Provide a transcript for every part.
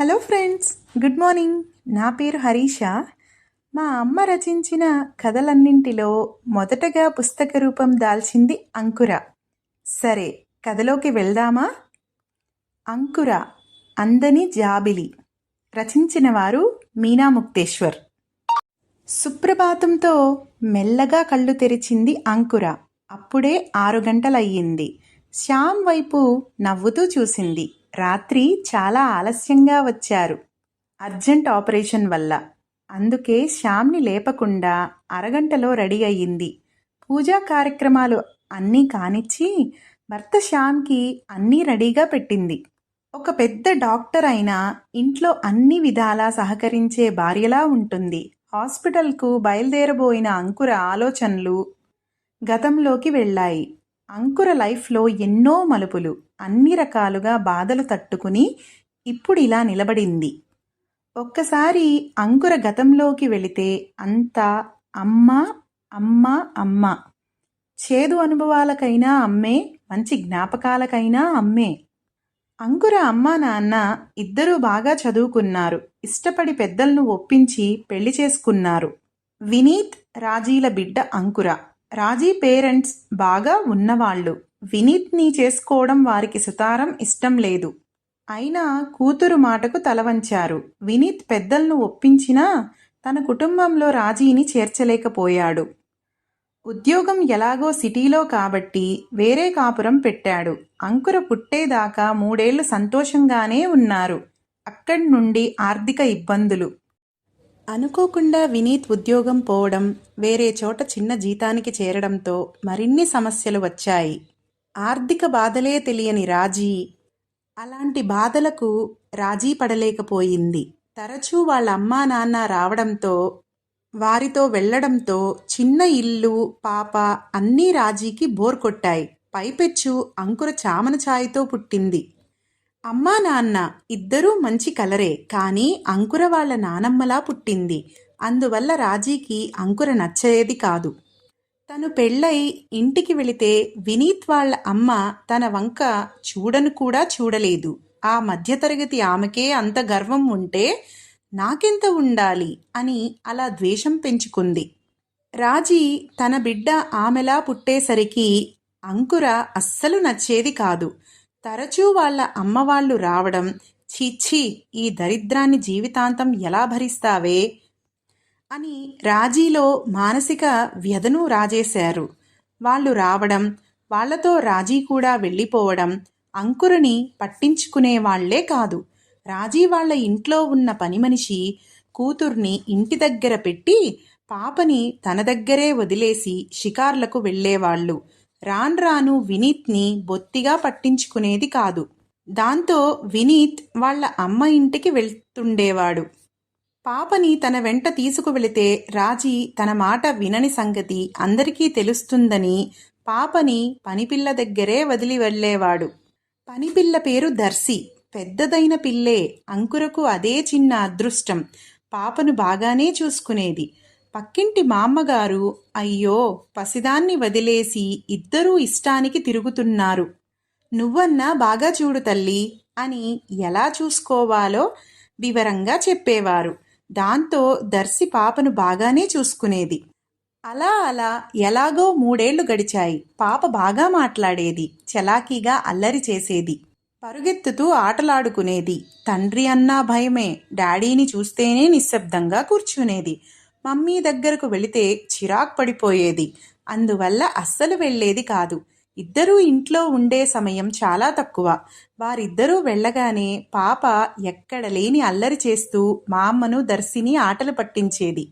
Hello friends good morning. నా పేరు హరీష. మా అమ్మ రచించిన కథలన్నింటిలో మొదటగా పుస్తక రూపం దాల్చింది అంకుర. సరే కథలోకి వెళ్దామా? అంకుర అందని జాబిలి. రచించిన వారు మీనా ముక్తేశ్వర్. సుప్రభాతంతో మెల్లగా కళ్ళు తెరిచింది అంకుర. అప్పుడే ఆరు గంటలయ్యింది. శ్యామ్ వైపు నవ్వుతూ చూసింది. రాత్రి చాలా ఆలస్యంగా వచ్చారు. అర్జెంట్ ఆపరేషన్ వల్ల. అందుకే శ్యామ్ని లేపకుండా అరగంటలో రెడీ అయ్యింది. పూజా కార్యక్రమాలు అన్నీ కానిచ్చి భర్త శ్యామ్కి అన్నీ రెడీగా పెట్టింది. ఒక పెద్ద డాక్టర్ అయినా ఇంట్లో అన్ని విధాలా సహకరించే భార్యలా ఉంటుంది. హాస్పిటల్కు బయలుదేరబోయిన అంకుర ఆలోచనలు గతంలోకి వెళ్ళాయి. అంకుర లైఫ్లో ఎన్నో మలుపులు అన్ని రకాలుగా బాధలు తట్టుకుని ఇప్పుడు ఇలా నిలబడింది. ఒక్కసారి అంకుర గతంలోకి వెళితే అంతా అమ్మ అమ్మ అమ్మ. చేదు అనుభవాలకైనా అమ్మే మంచి జ్ఞాపకాలకైనా అమ్మే. అంకుర అమ్మ నాన్న ఇద్దరూ బాగా చదువుకున్నారు ఇష్టపడి పెద్దలను ఒప్పించి పెళ్ళి చేసుకున్నారు. వినీత్ రాజీల బిడ్డ అంకుర. రాజీ పేరెంట్స్ బాగా ఉన్నవాళ్ళు. వినీత్ని చేసుకోవడం వారికి సుతారం ఇష్టం లేదు. అయినా కూతురు మాటకు తలవంచారు. వినీత్ పెద్దలను ఒప్పించినా తన కుటుంబంలో రాజీని చేర్చలేకపోయాడు. ఉద్యోగం ఎలాగో సిటీలో కాబట్టి వేరే కాపురం పెట్టాడు. అంకుర పుట్టేదాకా మూడేళ్ళు సంతోషంగానే ఉన్నారు. అక్కడి నుండి ఆర్థిక ఇబ్బందులు. అనుకోకుండా వినీత్ ఉద్యోగం పోవడం వేరే చోట చిన్న జీతానికి చేరడంతో మరిన్ని సమస్యలు వచ్చాయి. ఆర్థిక బాధలే తెలియని రాజీ అలాంటి బాధలకు రాజీ పడలేకపోయింది. తరచూ వాళ్ళ అమ్మా నాన్న రావడంతో వారితో వెళ్ళడంతో చిన్న ఇల్లు పాప అన్నీ రాజీకి బోర్ కొట్టాయి. పైపెచ్చు అంకుర చామన ఛాయతో పుట్టింది. అమ్మా నాన్న ఇద్దరూ మంచి కలరే కానీ అంకుర వాళ్ళ నానమ్మలా పుట్టింది. అందువల్ల రాజీకి అంకుర నచ్చేది కాదు. తను పెళ్ళై ఇంటికి వెళితే వినీత్ వాళ్ళ అమ్మ తన వంక చూడను కూడా చూడలేదు. ఆ మధ్యతరగతి ఆమెకే అంత గర్వం ఉంటే నాకెంత ఉండాలి అని అలా ద్వేషం పెంచుకుంది. రాజీ తన బిడ్డ ఆమెలా పుట్టేసరికి అంకుర అస్సలు నచ్చేది కాదు. తరచూ వాళ్ళ అమ్మవాళ్ళు రావడం చీచ్చి ఈ దరిద్రాన్ని జీవితాంతం ఎలా భరిస్తావే అని రాజీలో మానసిక వ్యధను రాజేశారు. వాళ్ళు రావడం వాళ్ళతో రాజీ కూడా వెళ్ళిపోవడం అంకురని పట్టించుకునే వాళ్ళే కాదు. రాజీ వాళ్ళ ఇంట్లో ఉన్న పని మనిషి కూతుర్ని ఇంటి దగ్గర పెట్టి పాపని తన దగ్గరే వదిలేసి షికార్లకు వెళ్ళేవాళ్ళు. రాన్ రాను వినీత్ని బొత్తిగా పట్టించుకునేది కాదు. దాంతో వినీత్ వాళ్ళ అమ్మ ఇంటికి వెళ్తుండేవాడు. పాపని తన వెంట తీసుకువెళితే రాజీ తన మాట వినని సంగతి అందరికీ తెలుస్తుందని పాపని పనిపిల్ల దగ్గరే వదిలి వెళ్ళేవాడు. పనిపిల్ల పేరు దర్శి. పెద్దదైన పిల్లే. అంకురకు అదే చిన్న అదృష్టం. పాపను బాగానే చూసుకునేది. పక్కింటి మామ్మగారు అయ్యో పసిదాన్ని వదిలేసి ఇద్దరూ ఇష్టానికి తిరుగుతున్నారు. నువ్వన్నా బాగా చూడు తల్లి అని ఎలా చూసుకోవాలో వివరంగా చెప్పేవారు. దాంతో దర్శి పాపను బాగానే చూసుకునేది. అలా అలా ఎలాగో మూడేళ్ళు గడిచాయి. పాప బాగా మాట్లాడేది. చలాకీగా అల్లరి చేసేది. పరుగెత్తుతూ ఆటలాడుకునేది. తండ్రి అన్నా భయమే. డాడీని చూస్తేనే నిశ్శబ్దంగా కూర్చునేది. మమ్మీ దగ్గరకు వెళితే చిరాకు పడిపోయేది. అందువల్ల అస్సలు వెళ్ళేది కాదు. ఇద్దరూ ఇంట్లో ఉండే సమయం చాలా తక్కువ. వారిద్దరూ వెళ్ళగానే పాప ఎక్కడ లేని అల్లరి చేస్తూ మా అమ్మను దర్శిని ఆటలు పట్టించేది.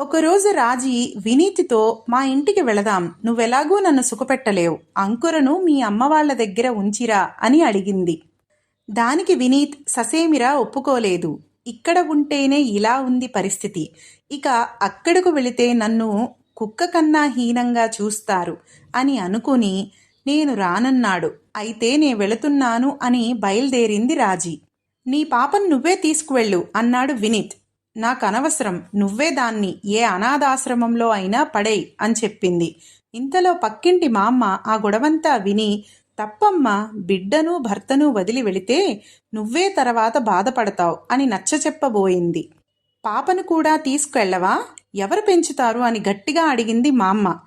ఒకరోజు రాజీ వినీతితో మా ఇంటికి వెళదాం. నువ్వెలాగూ నన్ను సుఖపెట్టలేవు. అంకురను మీ అమ్మ వాళ్ళ దగ్గర ఉంచిరా అని అడిగింది. దానికి వినీత్ ససేమిరా ఒప్పుకోలేదు. ఇక్కడ ఉంటేనే ఇలా ఉంది పరిస్థితి. ఇక అక్కడకు వెళితే నన్ను కుక్క కన్నా హీనంగా చూస్తారు అని అనుకుని నేను రానన్నాడు. అయితే నే వెళుతున్నాను అని బయలుదేరింది రాజీ. నీ పాపను నువ్వే తీసుకువెళ్ళు అన్నాడు వినీత్. నాకనవసరం నువ్వే దాన్ని ఏ అనాథాశ్రమంలో అయినా పడేయ్ అని చెప్పింది. ఇంతలో పక్కింటి మా అమ్మ ఆ గొడవంతా విని తప్పమ్మ బిడ్డను భర్తను వదిలి వెళితే నువ్వే తర్వాత బాధపడతావు అని నచ్చచెప్పబోయింది. పాపను కూడా తీసుకెళ్ళవా ఎవరు పెంచుతారు? అని గట్టిగా అడిగింది మామ్మ.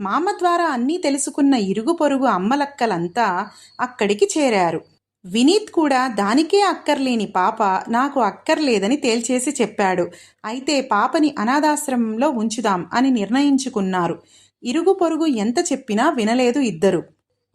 మామ ద్వారా అన్నీ తెలుసుకున్న ఇరుగు పొరుగు అమ్మలక్కలంతా అక్కడికి చేరారు. వినీత్ కూడా దానికే అక్కర్లేని పాప నాకు అక్కర్లేదని తేల్చేసి చెప్పాడు. అయితే పాపని అనాథాశ్రమంలో ఉంచుదాం అని నిర్ణయించుకున్నారు. ఇరుగు పొరుగు ఎంత చెప్పినా వినలేదు ఇద్దరు.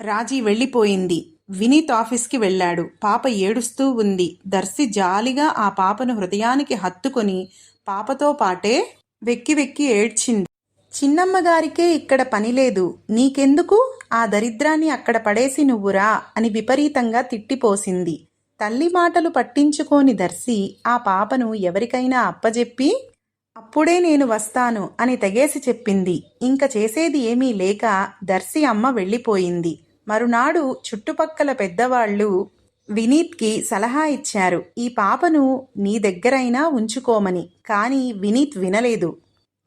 రాజీ వెళ్ళిపోయింది. వినీత్ ఆఫీస్కి వెళ్ళాడు. పాప ఏడుస్తూ ఉంది. దర్శి జాలిగా ఆ పాపను హృదయానికి హత్తుకొని పాపతో పాటే వెక్కి వెక్కి ఏడ్చింది. చిన్నమ్మగారికే ఇక్కడ పని లేదు. నీకెందుకు? ఆ దరిద్రాన్ని అక్కడ పడేసి నువ్వురా అని విపరీతంగా తిట్టిపోసింది. తల్లి మాటలు పట్టించుకోని దర్శి ఆ పాపను ఎవరికైనా అప్పజెప్పి అప్పుడే నేను వస్తాను అని తెగేసి చెప్పింది. ఇంక చేసేది ఏమీ లేక దర్శి అమ్మ వెళ్ళిపోయింది. మరునాడు చుట్టుపక్కల పెద్దవాళ్ళు వినీత్కి సలహా ఇచ్చారు. ఈ పాపను నీ దగ్గరైనా ఉంచుకోమని. కానీ వినీత్ వినలేదు.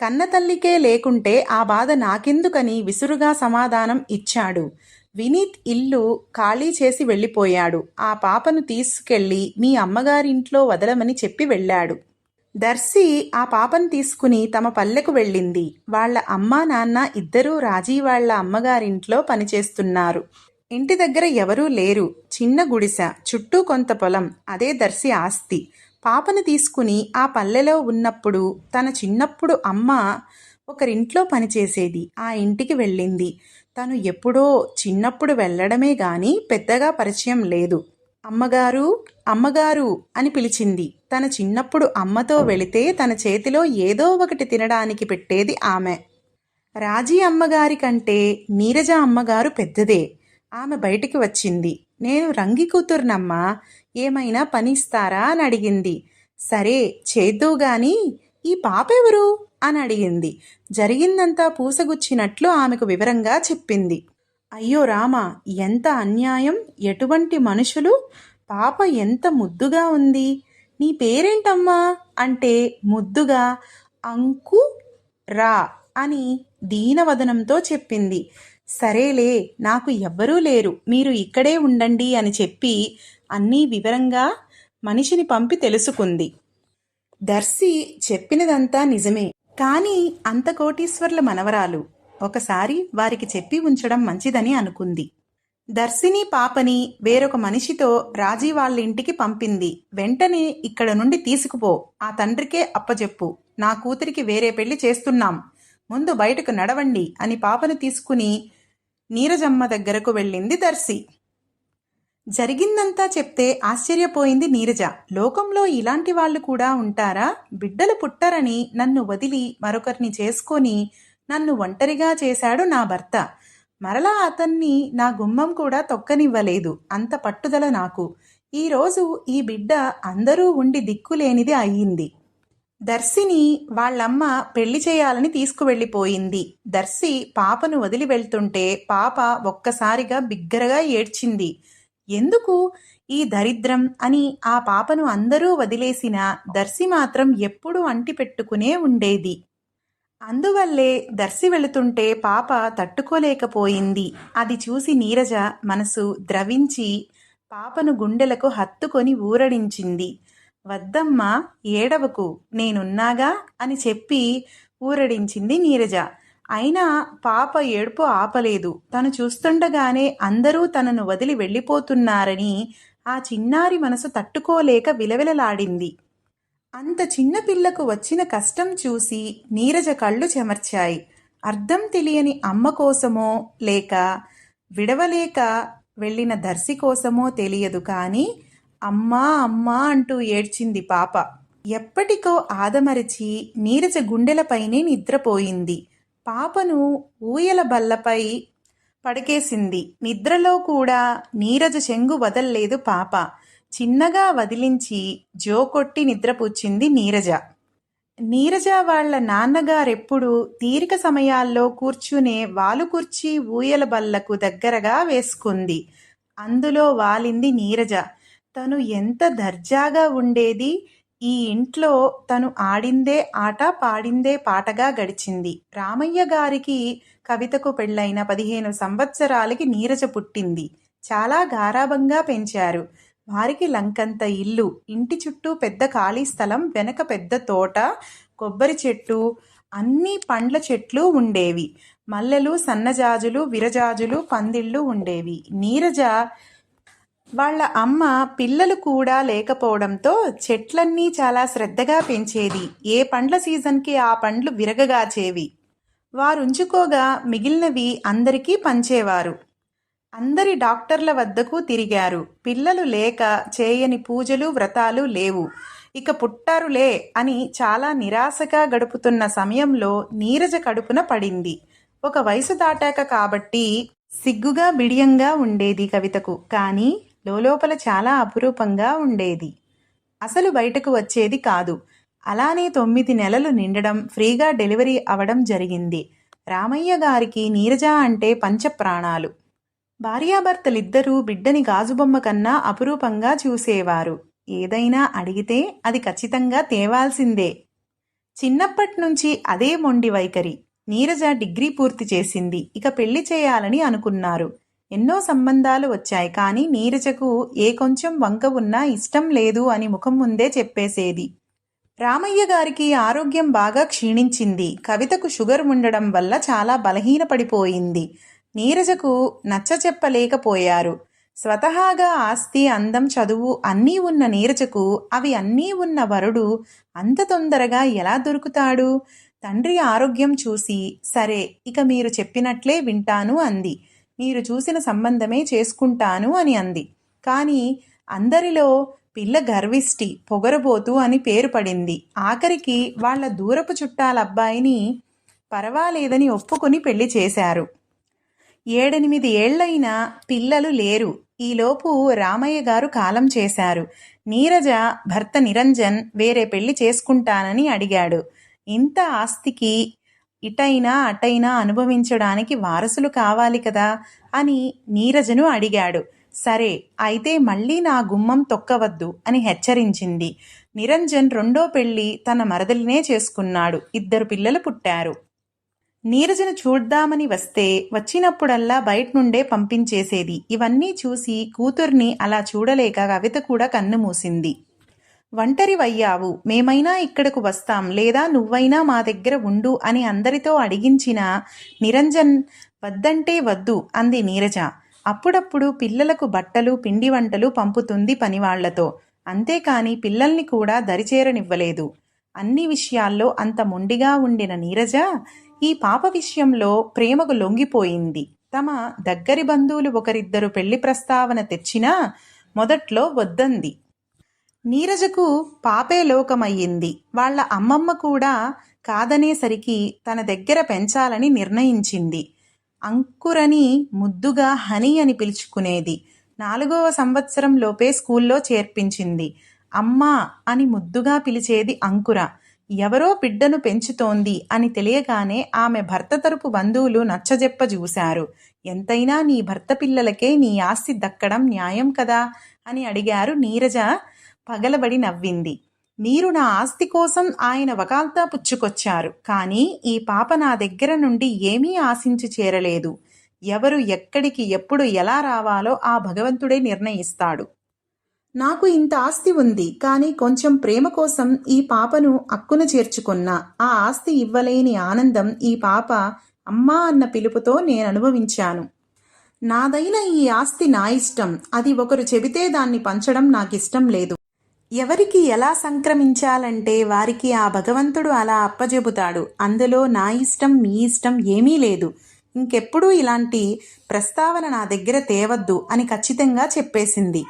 కన్నతల్లికే లేకుంటే ఆ బాధ నాకెందుకని విసురుగా సమాధానం ఇచ్చాడు. వినీత్ ఇల్లు ఖాళీ చేసి వెళ్ళిపోయాడు. ఆ పాపను తీసుకెళ్ళి మీ అమ్మగారింట్లో వదలమని చెప్పి వెళ్ళాడు. దర్శి ఆ పాపను తీసుకుని తమ పల్లెకు వెళ్ళింది. వాళ్ళ అమ్మా నాన్న ఇద్దరూ రాజీ వాళ్ళ అమ్మగారింట్లో పనిచేస్తున్నారు. ఇంటి దగ్గర ఎవరూ లేరు. చిన్న గుడిసె చుట్టూ కొంత పొలం అదే దర్శి ఆస్తి. పాపను తీసుకుని ఆ పల్లెలో ఉన్నప్పుడు తన చిన్నప్పుడు అమ్మ ఒకరింట్లో పనిచేసేది. ఆ ఇంటికి వెళ్ళింది. తను ఎప్పుడో చిన్నప్పుడు వెళ్ళడమే గాని పెద్దగా పరిచయం లేదు. అమ్మగారు అమ్మగారు అని పిలిచింది. తన చిన్నప్పుడు అమ్మతో వెళితే తన చేతిలో ఏదో ఒకటి తినడానికి పెట్టేది ఆమె. రాజీ అమ్మగారి కంటే నీరజ అమ్మగారు పెద్దదే. ఆమె బయటికి వచ్చింది. నేను రంగి కూతురునమ్మా ఏమైనా పని ఇస్తారా అని అడిగింది. సరే చేద్దు గాని ఈ పాపెవరు? అని అడిగింది. జరిగిందంతా పూసగుచ్చినట్లు ఆమెకు వివరంగా చెప్పింది. అయ్యో రామ ఎంత అన్యాయం? ఎటువంటి మనుషులు? పాప ఎంత ముద్దుగా ఉంది. నీ పేరేంటమ్మా? అంటే ముద్దుగా అంకు రా అని దీనవదనంతో చెప్పింది. సరేలే నాకు ఎవ్వరూ లేరు. మీరు ఇక్కడే ఉండండి అని చెప్పి అన్నీ వివరంగా మనిషిని పంపి తెలుసుకుంది. దర్శి చెప్పినదంతా నిజమే. కానీ అంత కోటీశ్వర్ల మనవరాలు ఒకసారి వారికి చెప్పి ఉంచడం మంచిదని అనుకుంది. దర్శిని పాపని వేరొక మనిషితో రాజీ వాళ్ళ ఇంటికి పంపింది. వెంటనే ఇక్కడ నుండి తీసుకుపో. ఆ తండ్రికే అప్పజెప్పు. నా కూతురికి వేరే పెళ్ళి చేస్తున్నాం. ముందు బయటకు నడవండి అని పాపను తీసుకుని నీరజమ్మ దగ్గరకు వెళ్ళింది దర్శి. జరిగిందంతా చెప్తే ఆశ్చర్యపోయింది నీరజ. లోకంలో ఇలాంటి వాళ్ళు కూడా ఉంటారా? బిడ్డలు పుట్టరని నన్ను వదిలి మరొకరిని చేసుకొని నన్ను ఒంటరిగా చేశాడు నా భర్త. మరలా అతన్ని నా గుమ్మం కూడా తొక్కనివ్వలేదు. అంత పట్టుదల నాకు. ఈరోజు ఈ బిడ్డ అందరూ ఉండి దిక్కులేనిది అయ్యింది. దర్శిని వాళ్ళమ్మ పెళ్ళి చేయాలని తీసుకువెళ్ళిపోయింది. దర్శి పాపను వదిలి వెళ్తుంటే పాప ఒక్కసారిగా బిగ్గరగా ఏడ్చింది. ఎందుకు? ఈ దరిద్రం అని ఆ పాపను అందరూ వదిలేసిన దర్శి మాత్రం ఎప్పుడూ అంటి పెట్టుకునే ఉండేది. అందువల్లే దర్శి వెళుతుంటే పాప తట్టుకోలేకపోయింది. అది చూసి నీరజ మనసు ద్రవించి పాపను గుండెలకు హత్తుకొని ఊరడించింది. వద్దమ్మా ఏడవకు నేనున్నాగా? అని చెప్పి ఊరడించింది నీరజ. అయినా పాప ఏడుపు ఆపలేదు. తను చూస్తుండగానే అందరూ తనను వదిలి వెళ్ళిపోతున్నారని ఆ చిన్నారి మనసు తట్టుకోలేక విలవిలలాడింది. అంత చిన్న పిల్లకు వచ్చిన కష్టం చూసి నీరజ కళ్ళు చెమర్చాయి. అర్థం తెలియని అమ్మ కోసమో లేక విడవలేక వెళ్ళిన దర్శి కోసమో తెలియదు కానీ అమ్మా అమ్మా అంటూ ఏడ్చింది పాప. ఎప్పటికో ఆదమరిచి నీరజ గుండెలపైనే నిద్రపోయింది. పాపను ఊయల బల్లపై పడకేసింది. నిద్రలో కూడా నీరజ చెంగు వదల్లేదు పాప. చిన్నగా వదిలించి జోకొట్టి నిద్రపుచ్చింది నీరజ. నీరజ వాళ్ళ నాన్నగారెప్పుడు తీరిక సమయాల్లో కూర్చునే వాలు కుర్చీ ఊయల బల్లకు దగ్గరగా వేసుకుంది. అందులో వాలింది నీరజ. తను ఎంత దర్జాగా ఉండేది? ఈ ఇంట్లో తను ఆడిందే ఆట పాడిందే పాటగా గడిచింది. రామయ్య గారికి కవితకు పెళ్ళైన పదిహేను సంవత్సరాలకి నీరజ పుట్టింది. చాలా గారాభంగా పెంచారు. వారికి లంకంత ఇల్లు. ఇంటి చుట్టూ పెద్ద ఖాళీ స్థలం వెనక పెద్ద తోట కొబ్బరి చెట్టు అన్ని పండ్ల చెట్లు ఉండేవి. మల్లెలు సన్నజాజులు విరజాజులు పందిళ్ళు ఉండేవి. నీరజ వాళ్ళ అమ్మ పిల్లలు కూడా లేకపోవడంతో చెట్లన్నీ చాలా శ్రద్ధగా పెంచేది. ఏ పండ్ల సీజన్కి ఆ పండ్లు విరగగాచేవి? వారుంచుకోగా మిగిలినవి అందరికీ పంచేవారు. అందరి డాక్టర్ల వద్దకు తిరిగారు. పిల్లలు లేక చేయని పూజలు వ్రతాలు లేవు. ఇక పుట్టారులే అని చాలా నిరాశగా గడుపుతున్న సమయంలో నీరజ కడుపున పడింది. ఒక వయసు దాటాక కాబట్టి సిగ్గుగా బిడియంగా ఉండేది కవితకు. కానీ లోపల చాలా అపురూపంగా ఉండేది. అసలు బయటకు వచ్చేది కాదు. అలానే తొమ్మిది నెలలు నిండడం ఫ్రీగా డెలివరీ అవడం జరిగింది. రామయ్య గారికి నీరజ అంటే పంచప్రాణాలు. భార్యాభర్తలిద్దరూ బిడ్డని గాజుబొమ్మ కన్నా అపురూపంగా చూసేవారు. ఏదైనా అడిగితే అది ఖచ్చితంగా తేవాల్సిందే. చిన్నప్పటి నుంచి అదే మొండి వైఖరి. నీరజ డిగ్రీ పూర్తి చేసింది. ఇక పెళ్ళి చేయాలని అనుకున్నారు. ఎన్నో సంబంధాలు వచ్చాయి కానీ నీరజకు ఏ కొంచెం వంక ఉన్నా ఇష్టం లేదు అని ముఖం ముందే చెప్పేసేది. రామయ్య గారికి ఆరోగ్యం బాగా క్షీణించింది. కవితకు షుగర్ ఉండడం వల్ల చాలా బలహీనపడిపోయింది. నీరజకు నచ్చ చెప్పలేకపోయారు. స్వతహాగా ఆస్తి అందం చదువు అన్నీ ఉన్న నీరజకు అవి అన్నీ ఉన్న వరుడు అంత తొందరగా ఎలా దొరుకుతాడు? తండ్రి ఆరోగ్యం చూసి సరే ఇక మీరు చెప్పినట్లే వింటాను అంది. మీరు చూసిన సంబంధమే చేసుకుంటాను అని అంది. కానీ అందరిలో పిల్ల గర్విష్టి పొగరబోతు అని పేరు పడింది. ఆఖరికి వాళ్ళ దూరపు చుట్టాల అబ్బాయిని పర్వాలేదని ఒప్పుకొని పెళ్ళి చేశారు. ఏడెనిమిది ఏళ్ళైనా పిల్లలు లేరు. ఈలోపు రామయ్య గారు కాలం చేశారు. నీరజ భర్త నిరంజన్ వేరే పెళ్ళి చేసుకుంటానని అడిగాడు. ఇంత ఆస్తికి ఇటైనా అటైనా అనుభవించడానికి వారసులు కావాలి కదా అని నీరజను అడిగాడు. సరే అయితే మళ్ళీ నా గుమ్మం తొక్కవద్దు అని హెచ్చరించింది. నిరంజన్ రెండో పెళ్ళి తన మరదలినే చేసుకున్నాడు. ఇద్దరు పిల్లలు పుట్టారు. నీరజను చూద్దామని వస్తే వచ్చినప్పుడల్లా బయట నుండే పంపించేసేది. ఇవన్నీ చూసి కూతుర్ని అలా చూడలేక కవిత కూడా కన్ను మూసింది. ఒంటరివయ్యావు మేమైనా ఇక్కడకు వస్తాం. లేదా నువ్వైనా మా దగ్గర ఉండు అని అందరితో అడిగించిన నిరంజన్ వద్దంటే వద్దు అంది నీరజ. అప్పుడప్పుడు పిల్లలకు బట్టలు పిండి వంటలు పంపుతుంది పనివాళ్ళతో. అంతేకాని పిల్లల్ని కూడా దరిచేరనివ్వలేదు. అన్ని విషయాల్లో అంత మొండిగా ఉండిన నీరజ ఈ పాప విషయంలో ప్రేమకు లొంగిపోయింది. తమ దగ్గరి బంధువులు ఒకరిద్దరు పెళ్ళి ప్రస్తావన తెచ్చినా మొదట్లో వద్దంది. నీరజకు పాపే లోకమయ్యింది. వాళ్ళ అమ్మమ్మ కూడా కాదనేసరికి తన దగ్గర పెంచాలని నిర్ణయించింది. అంకురని ముద్దుగా హనీ అని పిలుచుకునేది. నాలుగవ సంవత్సరం లోపే స్కూల్లో చేర్పించింది. అమ్మా అని ముద్దుగా పిలిచేది అంకుర. ఎవరో బిడ్డను పెంచుతోంది అని తెలియగానే ఆమె భర్త తరపు బంధువులు నచ్చజెప్ప చూశారు ఎంతైనా నీ భర్త పిల్లలకే నీ ఆస్తి దక్కడం న్యాయం కదా అని అడిగారు నీరజ పగలబడి నవ్వింది. మీరు నా ఆస్తి కోసం ఆయన వకాల్తా పుచ్చుకొచ్చారు. కానీ ఈ పాప నా దగ్గర నుండి ఏమీ ఆశించి చేరలేదు. ఎవరు ఎక్కడికి ఎప్పుడు ఎలా రావాలో ఆ భగవంతుడే నిర్ణయిస్తాడు. నాకు ఇంత ఆస్తి ఉంది కానీ కొంచెం ప్రేమ కోసం ఈ పాపను అక్కున చేర్చుకున్నా. ఆ ఆస్తి ఇవ్వలేని ఆనందం ఈ పాప అమ్మా అన్న పిలుపుతో నేను అనుభవించాను. నాదైన ఈ ఆస్తి నా ఇష్టం. అది ఒకరు చెబితే దాన్ని పంచడం నాకిష్టం లేదు. ఎవరికి ఎలా సంక్రమించాలంటే వారికి ఆ భగవంతుడు అలా అప్పజెబుతాడు. అందులో నా ఇష్టం మీ ఇష్టం ఏమీ లేదు. ఇంకెప్పుడూ ఇలాంటి ప్రస్తావన నా దగ్గర తేవద్దు అని ఖచ్చితంగా చెప్పేసింది.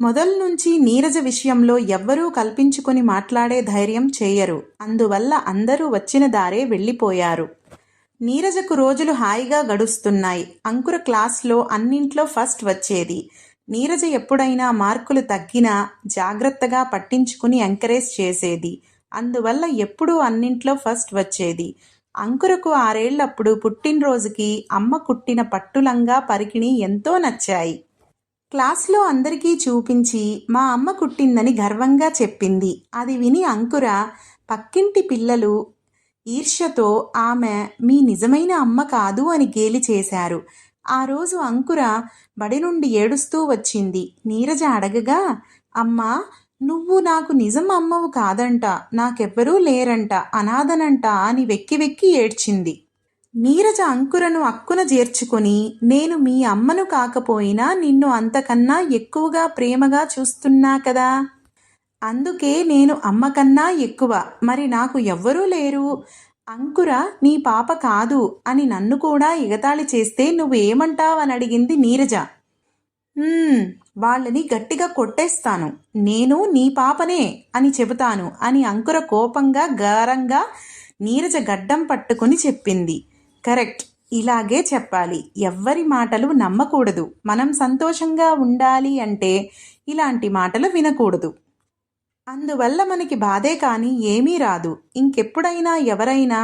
మొదల్నుంచి నీరజ విషయంలో ఎవ్వరూ కల్పించుకొని మాట్లాడే ధైర్యం చేయరు. అందువల్ల అందరూ వచ్చిన దారే వెళ్ళిపోయారు. నీరజకు రోజులు హాయిగా గడుస్తున్నాయి. అంకుర క్లాస్లో అన్నింట్లో ఫస్ట్ వచ్చేది. నీరజ ఎప్పుడైనా మార్కులు తగ్గినా జాగ్రత్తగా పట్టించుకుని ఎంకరేజ్ చేసేది. అందువల్ల ఎప్పుడూ అన్నింట్లో ఫస్ట్ వచ్చేది. అంకురకు ఆరేళ్ళప్పుడు పుట్టినరోజుకి అమ్మ కుట్టిన పట్టులంగా పరికిణి ఎంతో నచ్చాయి. క్లాస్లో అందరికీ చూపించి మా అమ్మ కుట్టిందని గర్వంగా చెప్పింది. అది విని అంకుర పక్కింటి పిల్లలు ఈర్ష్యతో ఆమె మీ నిజమైన అమ్మ కాదు అని గేలి చేశారు. ఆ రోజు అంకుర బడి నుండి ఏడుస్తూ వచ్చింది. నీరజ అడగగా అమ్మా నువ్వు నాకు నిజం అమ్మవు కాదంట నాకెవ్వరూ లేరంట అనాథనంట అని వెక్కి వెక్కి ఏడ్చింది. నీరజ అంకురను అక్కున చేర్చుకొని నేను మీ అమ్మను కాకపోయినా నిన్ను అంతకన్నా ఎక్కువగా ప్రేమగా చూస్తున్నా కదా. అందుకే నేను అమ్మకన్నా ఎక్కువ. మరి నాకు ఎవ్వరూ లేరు. అంకుర నీ పాప కాదు అని నన్ను కూడా ఎగతాళి చేస్తే నువ్వు ఏమంటావని అడిగింది నీరజ. వాళ్ళని గట్టిగా కొట్టేస్తాను. నేను నీ పాపనే అని చెబుతాను అని అంకుర కోపంగా గారంగా నీరజ గడ్డం పట్టుకుని చెప్పింది. కరెక్ట్. ఇలాగే చెప్పాలి. ఎవ్వరి మాటలు నమ్మకూడదు. మనం సంతోషంగా ఉండాలి అంటే ఇలాంటి మాటలు వినకూడదు. అందువల్ల మనకి బాధే కానీ ఏమీ రాదు. ఇంకెప్పుడైనా ఎవరైనా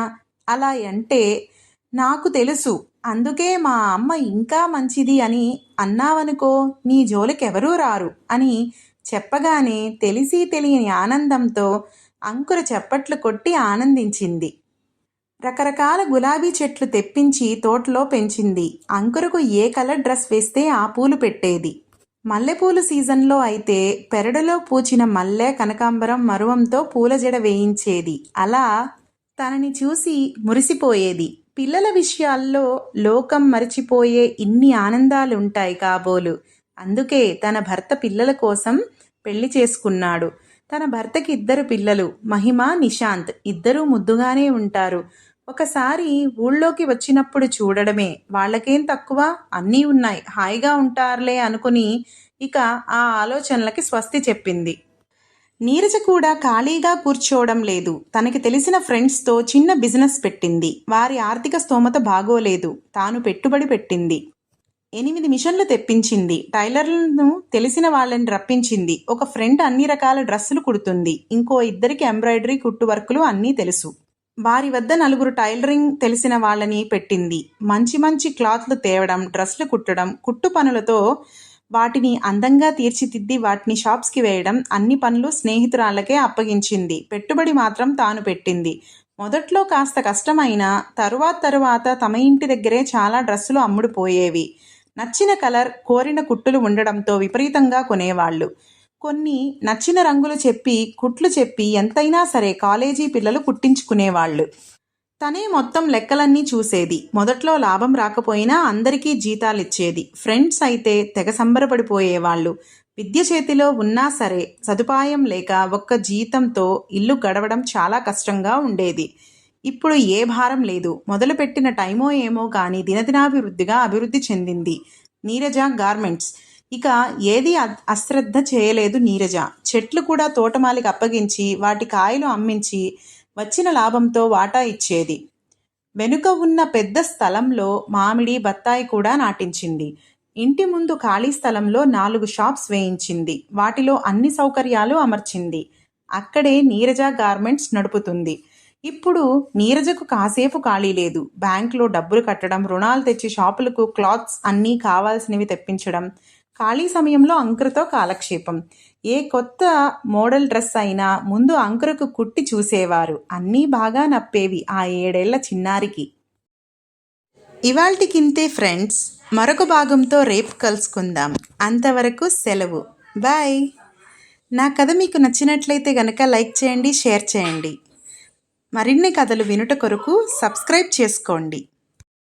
అలా అంటే నాకు తెలుసు. అందుకే మా అమ్మ ఇంకా మంచిది అని అన్నావనుకో నీ జోలికెవరూ రారు అని చెప్పగానే తెలిసి తెలియని ఆనందంతో అంకుర చప్పట్లు కొట్టి ఆనందించింది. రకరకాల గులాబీ చెట్లు తెప్పించి తోటలో పెంచింది. అంకురకు ఏ కలర్ డ్రెస్ వేస్తే ఆ పూలు పెట్టేది? మల్లెపూలు సీజన్లో అయితే పెరడులో పూచిన మల్లె కనకాంబరం మరువంతో పూల జడ వేయించేది. అలా తనని చూసి మురిసిపోయేది. పిల్లల విషయాల్లో లోకం మరిచిపోయే ఇన్ని ఆనందాలుంటాయి కాబోలు. అందుకే తన భర్త పిల్లల కోసం పెళ్ళి చేసుకున్నాడు. తన భర్తకి ఇద్దరు పిల్లలు మహిమ నిశాంత్. ఇద్దరూ ముద్దుగానే ఉంటారు. ఒకసారి ఊళ్ళోకి వచ్చినప్పుడు చూడడమే. వాళ్ళకేం తక్కువ? అన్నీ ఉన్నాయి. హాయిగా ఉంటారులే అనుకుని ఇక ఆ ఆలోచనలకి స్వస్తి చెప్పింది. నీరజ కూడా ఖాళీగా కూర్చోవడం లేదు. తనకి తెలిసిన ఫ్రెండ్స్తో చిన్న బిజినెస్ పెట్టింది. వారి ఆర్థిక స్తోమత బాగోలేదు. తాను పెట్టుబడి పెట్టింది. ఎనిమిది మిషన్లు తెప్పించింది. టైలర్లను తెలిసిన వాళ్ళని రప్పించింది. ఒక ఫ్రెండ్ అన్ని రకాల డ్రెస్సులు కుడుతుంది. ఇంకో ఇద్దరికి ఎంబ్రాయిడరీ కుట్టు వర్కులు అన్నీ తెలుసు. వారి వద్ద నలుగురు టైలరింగ్ తెలిసిన వాళ్ళని పెట్టింది. మంచి మంచి క్లాత్లు తేవడం డ్రెస్లు కుట్టడం కుట్టు పనులతో వాటిని అందంగా తీర్చిదిద్ది వాటిని షాప్స్కి వేయడం అన్ని పనులు స్నేహితురాళ్ళకే అప్పగించింది. పెట్టుబడి మాత్రం తాను పెట్టింది. మొదట్లో కాస్త కష్టమైనా తరువాత తరువాత తమ ఇంటి దగ్గరే చాలా డ్రెస్సులు అమ్ముడుపోయేవి. నచ్చిన కలర్ కోరిన కుట్టులు ఉండడంతో విపరీతంగా కొనేవాళ్ళు. కొన్ని నచ్చిన రంగులు చెప్పి కుట్లు చెప్పి ఎంతైనా సరే కాలేజీ పిల్లలు కుట్టించుకునేవాళ్ళు తనే మొత్తం లెక్కలన్నీ చూసేది. మొదట్లో లాభం రాకపోయినా అందరికీ జీతాలిచ్చేది. ఫ్రెండ్స్ అయితే తెగ సంబరపడిపోయేవాళ్ళు. విద్య చేతిలో ఉన్నా సరే సదుపాయం లేక ఒక్క జీతంతో ఇల్లు గడవడం చాలా కష్టంగా ఉండేది. ఇప్పుడు ఏ భారం లేదు. మొదలుపెట్టిన టైమో ఏమో కానీ దినదినాభివృద్ధిగా అభివృద్ధి చెందింది. నీరజ గార్మెంట్స్. ఇక ఏది అశ్రద్ధ చేయలేదు నీరజ. చెట్లు కూడా తోటమాలికి అప్పగించి వాటి కాయలు అమ్మించి వచ్చిన లాభంతో వాటా ఇచ్చేది. వెనుక ఉన్న పెద్ద స్థలంలో మామిడి బత్తాయి కూడా నాటించింది. ఇంటి ముందు ఖాళీ స్థలంలో నాలుగు షాప్స్ వేయించింది. వాటిలో అన్ని సౌకర్యాలు అమర్చింది. అక్కడే నీరజ గార్మెంట్స్ నడుపుతుంది. ఇప్పుడు నీరజకు కాసేపు ఖాళీ లేదు. బ్యాంకులో డబ్బులు కట్టడం రుణాలు తెచ్చి షాపులకు క్లాత్స్ అన్నీ కావాల్సినవి తెప్పించడం ఖాళీ సమయంలో అంకురతో కాలక్షేపం. ఏ కొత్త మోడల్ డ్రెస్ అయినా ముందు అంకురకు కుట్టి చూసేవారు. అన్నీ బాగా నప్పేవి ఆ ఏడేళ్ళ చిన్నారికి. ఇవాల్టికింతే ఫ్రెండ్స్ మరొక భాగంతో రేపు కలుసుకుందాం. అంతవరకు సెలవు. బాయ్. నా కథ మీకు నచ్చినట్లయితే గనక లైక్ చేయండి షేర్ చేయండి. మరిన్ని కథలు వినుట కొరకు సబ్స్క్రైబ్ చేసుకోండి.